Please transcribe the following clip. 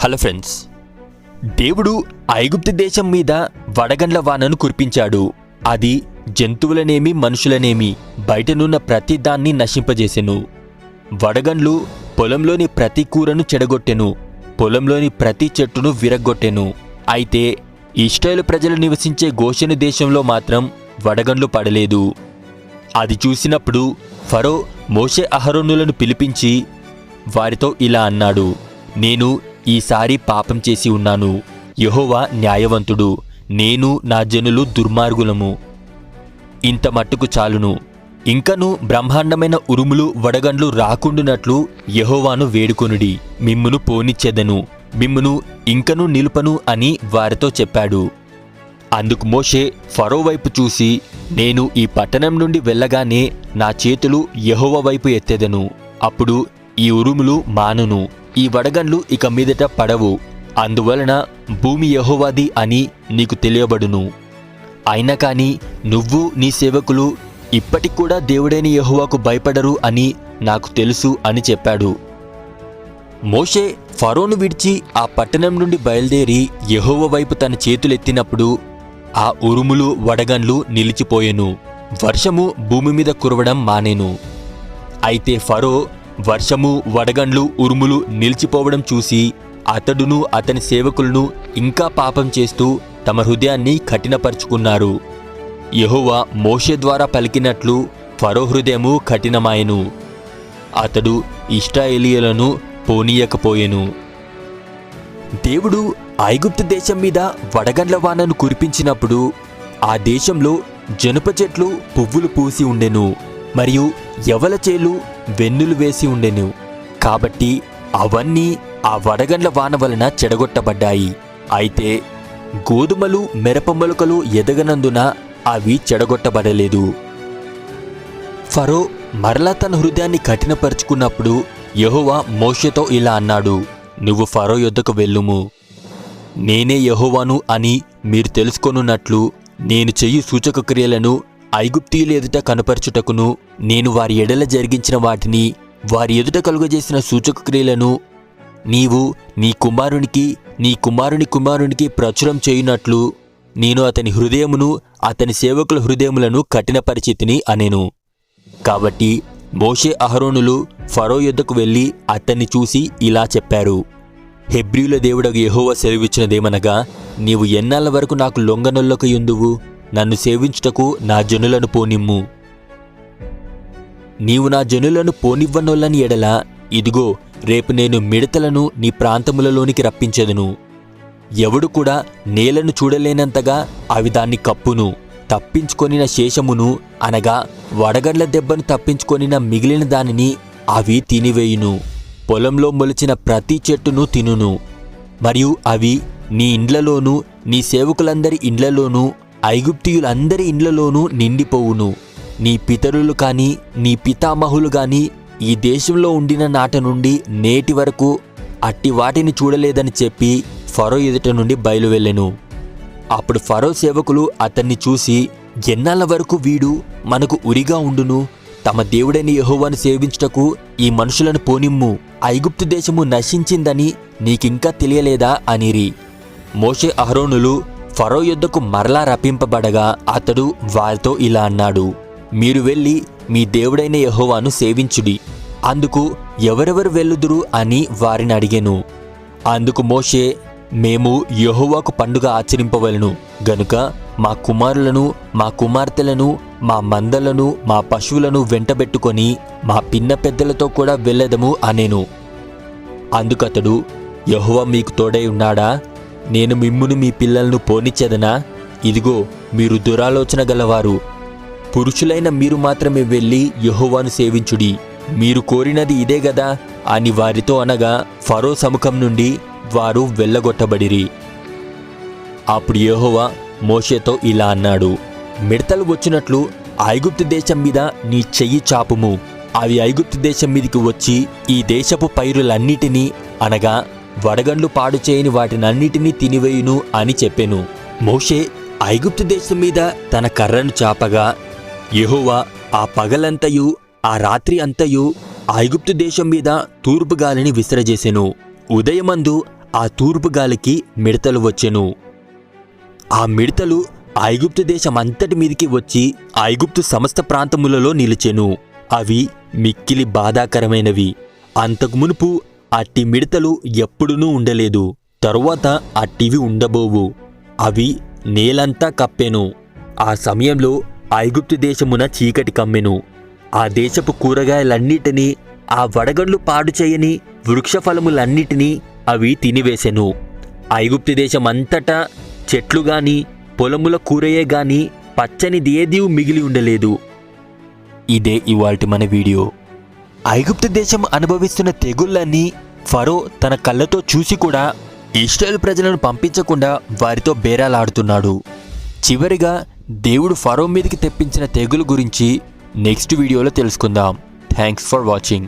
Hello friends దేవుడు ఐగుప్తు దేశం మీద వడగండ్ల వానను కురిపించాడు. అది జంతువులనేమి మనుషులనేమి బయటనున్న ప్రతి దాన్ని నశింపజేసెను. వడగండ్లు పొలంలోని ప్రతి కూరను చెడగొట్టెను పొలంలోని ప్రతి చెట్టును విరగ్గొట్టెను. అయితే ఇస్రాయేలు ప్రజలు నివసించే గోషెను దేశంలో మాత్రం వడగండ్లు పడలేదు. అది చూసినప్పుడు ఫరో మోషే అహరోనులను పిలిపించి వారితో ఇలా అన్నాడు నేను ఈసారి పాపం చేసి ఉన్నాను. యహోవా న్యాయవంతుడు నేను నా జనులు దుర్మార్గులము. ఇంత మట్టుకు చాలును. ఇంకను బ్రహ్మాండమైన ఉరుములు వడగండ్లు రాకుండునట్లు యహోవాను వేడుకొనుడి. మిమ్మును పోనిచ్చెదను. మిమ్మును ఇంకను నిలుపను అని వారితో చెప్పాడు. అందుకు మోషే ఫరో వైపు చూసి నేను ఈ పట్టణం నుండి వెళ్ళగానే నా చేతులు యహోవ వైపు ఎత్తెదను. అప్పుడు ఈ ఉరుములు మానును. ఈ వడగండ్లు ఇక మీదట పడవు. అందువలన భూమి యహోవాది అని నీకు తెలియబడును. అయినా కాని నువ్వు నీ సేవకులు ఇప్పటికి కూడా దేవుడైన యహోవాకు భయపడరు అని నాకు తెలుసు అని చెప్పాడు. మోషే ఫరోను విడిచి ఆ పట్టణం నుండి బయలుదేరి యహోవ వైపు తన చేతులెత్తినప్పుడు ఆ ఉరుములు వడగండ్లు నిలిచిపోయెను. వర్షము భూమి మీద కురవడం మానేను. అయితే ఫరో వర్షము వడగండ్లు ఉరుములు నిలిచిపోవడం చూసి అతడును అతని సేవకులను ఇంకా పాపం చేస్తూ తమ హృదయాన్ని కఠినపరుచుకున్నారు. యహోవా మోషే ద్వారా పలికినట్లు ఫరో హృదయము కఠినమాయెను. అతడు ఇష్టాయేలీయులను పోనీయకపోయెను. దేవుడు ఐగుప్తు దేశం మీద వడగండ్ల వానను కురిపించినప్పుడు ఆ దేశంలో జనుప చెట్లు పువ్వులు పూసి ఉండెను. మరియు యవల చేలు వెన్నులు వేసి ఉండెను. కాబట్టి అవన్నీ ఆ వడగండ్ల వాన వలన చెడగొట్టబడ్డాయి. అయితే గోధుమలు మిరప మొలకలు ఎదగనందున అవి చెడగొట్టబడలేదు. ఫరో మరలా తన హృదయాన్ని కఠినపరుచుకున్నప్పుడు యహోవా మోషతో ఇలా అన్నాడు నువ్వు ఫరో యొద్దకు వెళ్ళుము. నేనే యహోవాను అని మీరు తెలుసుకొనున్నట్లు నేను చెయ్యి సూచక క్రియలను ఐగుప్తీయుల ఎదుట కనపరచుటకును నేను వారి ఎడల జరిగించిన వాటిని వారి ఎదుట కలుగజేసిన సూచక క్రియలను నీవు నీ కుమారునికి నీ కుమారుని కుమారునికి ప్రచురం చేయునట్లు నేను అతని హృదయమును అతని సేవకుల హృదయములను కఠినపరిచితిని అనెను. కాబట్టి మోషే అహరోనులు ఫరో యుద్ధకు వెళ్ళి అతన్ని చూసి ఇలా చెప్పారు. హెబ్రియుల దేవుడగు యహోవ సెలవిచ్చినదేమనగా నీవు ఎన్నాళ్ళ వరకు నాకు లొంగనొల్లక ఎందువు నన్ను సేవించుటకు నా జనులను పోనిమ్ము. నీవు నా జనులను పోనివ్వనొల్లని ఎడల ఇదిగో రేపు నేను మిడతలను నీ ప్రాంతములలోనికి రప్పించెదను. ఎవడు కూడా నేలను చూడలేనంతగా అవి దాన్ని కప్పును తప్పించుకొనిన శేషమును అనగా వడగడ్ల దెబ్బను తప్పించుకొనిన మిగిలిన దానిని అవి తినివేయును. పొలంలో మొలిచిన ప్రతి చెట్టును తినును. మరియు అవి నీ ఇండ్లలోనూ నీ సేవకులందరి ఇండ్లలోనూ ఐగుప్తియులందరి ఇండ్లలోనూ నిండిపోవును. నీ పితరులు కాని నీ పితామహులు గాని ఈ దేశంలో ఉండిన నాట నుండి నేటి వరకు అట్టి వాటిని చూడలేదని చెప్పి ఫరో ఎదుట నుండి బయలువెళ్ళెను. అప్పుడు ఫరో సేవకులు అతన్ని చూసి ఎన్నాళ్ళ వరకు వీడు మనకు ఉరిగా ఉండును? తమ దేవుడైన యహోవాను సేవించుటకు ఈ మనుషులను పోనిమ్ము. ఐగుప్తు దేశము నశించిందని నీకింకా తెలియలేదా? అనిరి. మోషే అహరోనులు ఫరో యుద్ధకు మరలా రప్పింపబడగా అతడు వారితో ఇలా అన్నాడు మీరు వెళ్ళి మీ దేవుడైన యహోవాను సేవించుడి. అందుకు ఎవరెవరు వెళ్ళుదురు అని వారిని అడిగాను. అందుకు మోషే మేము యహోవాకు పండుగ ఆచరింపవలను. గనుక మా కుమారులను మా కుమార్తెలను మా మందలను మా పశువులను వెంటబెట్టుకొని మా పిన్న పెద్దలతో కూడా వెళ్ళదము అనేను. అందుకతడు యెహోవా మీకు తోడై ఉన్నాడా? నేను మిమ్మును మీ పిల్లలను పోనిచ్చేదనా? ఇదిగో మీరు దురాలోచన గలవారు. పురుషులైన మీరు మాత్రమే వెళ్ళి యహోవాను సేవించుడి. మీరు కోరినది ఇదే గదా? అని వారితో అనగా ఫరో సముఖం నుండి వారు వెళ్ళగొట్టబడిరి. అప్పుడు యహోవా మోషేతో ఇలా అన్నాడు మిడతలు వచ్చినట్లు ఐగుప్తు దేశం మీద నీ చెయ్యి చాపుము. అవి ఐగుప్తు దేశం మీదికి వచ్చి ఈ దేశపు పైరులన్నిటినీ అనగా వడగండ్లు పాడు చేయని వాటినన్నిటినీ తినివేయును అని చెప్పెను. మోషే ఐగుప్తు దేశం మీద తన కర్రను చాపగా యెహోవా ఆ పగలంతయు ఆ రాత్రి అంతయు ఐగుప్తు దేశం మీద తూర్పు గాలిని విసరజేసెను. ఉదయమందు ఆ తూర్పు గాలికి మిడతలు వచ్చెను. ఆ మిడతలు ఐగుప్తు దేశం అంతటి మీదికి వచ్చి ఐగుప్తు సమస్త ప్రాంతములలో నిలిచెను. అవి మిక్కిలి బాధాకరమైనవి. అంతకు మునుపు అట్టి మిడతలు ఎప్పుడునూ ఉండలేదు. తరువాత అట్టివి ఉండబోవు. అవి నేలంతా కప్పెను. ఆ సమయంలో ఐగుప్తు దేశమున చీకటి కమ్మెను. ఆ దేశపు కూరగాయలన్నిటినీ ఆ వడగండ్లు పాడు చేయని వృక్షఫలములన్నిటినీ అవి తినివేశెను ఐగుప్తు దేశం అంతటా చెట్లు గాని పొలముల కూరయే గాని పచ్చనిది ఏదీ మిగిలి ఉండలేదు. ఇదే ఇవాల్టి మన వీడియో. ఐగుప్తు దేశం అనుభవిస్తున్న తెగుళ్ళన్నీ ఫరో తన కళ్ళతో చూసి కూడా ఇస్రాయల్ ప్రజలను పంపించకుండా వారితో బేరాలాడుతున్నాడు. చివరిగా దేవుడు ఫరో మీదకి తెప్పించిన తెగులు గురించి నెక్స్ట్ వీడియోలో తెలుసుకుందాం. Thanks for watching.